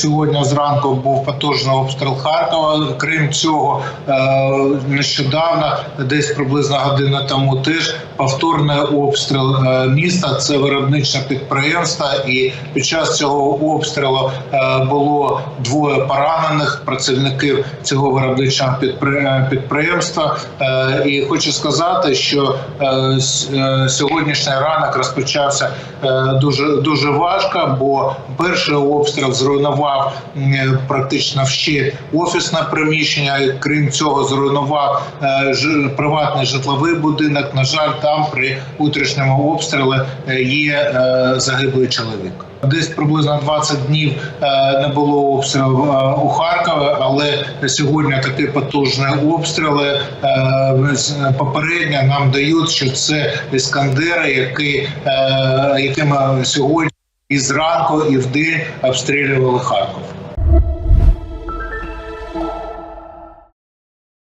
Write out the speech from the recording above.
сьогодні зранку був потужний обстріл Харкова. Крім цього, е, нещодавно, десь приблизно година тому, теж повторний обстріл е, міста. Це виробничне підприємство, і під час цього обстрілу е, було двоє поранених працівників цього виробничого підпри- підприємства. І хочу сказати, що сьогоднішній ранок розпочався дуже дуже важко, бо перший обстріл зруйнував м, практично ще офісне приміщення. Крім цього, зруйнував е, приватний житловий будинок. На жаль, там при утрішньому обстрілі е, є е, загиблий чоловік. Десь приблизно 20 днів е, не було обстрілів е, у Харкові, але сьогодні такі потужні обстріли е, попередньо нам дають, що це іскандери, які, е, якими сьогодні і зранку, і вдень обстрілювали Харків.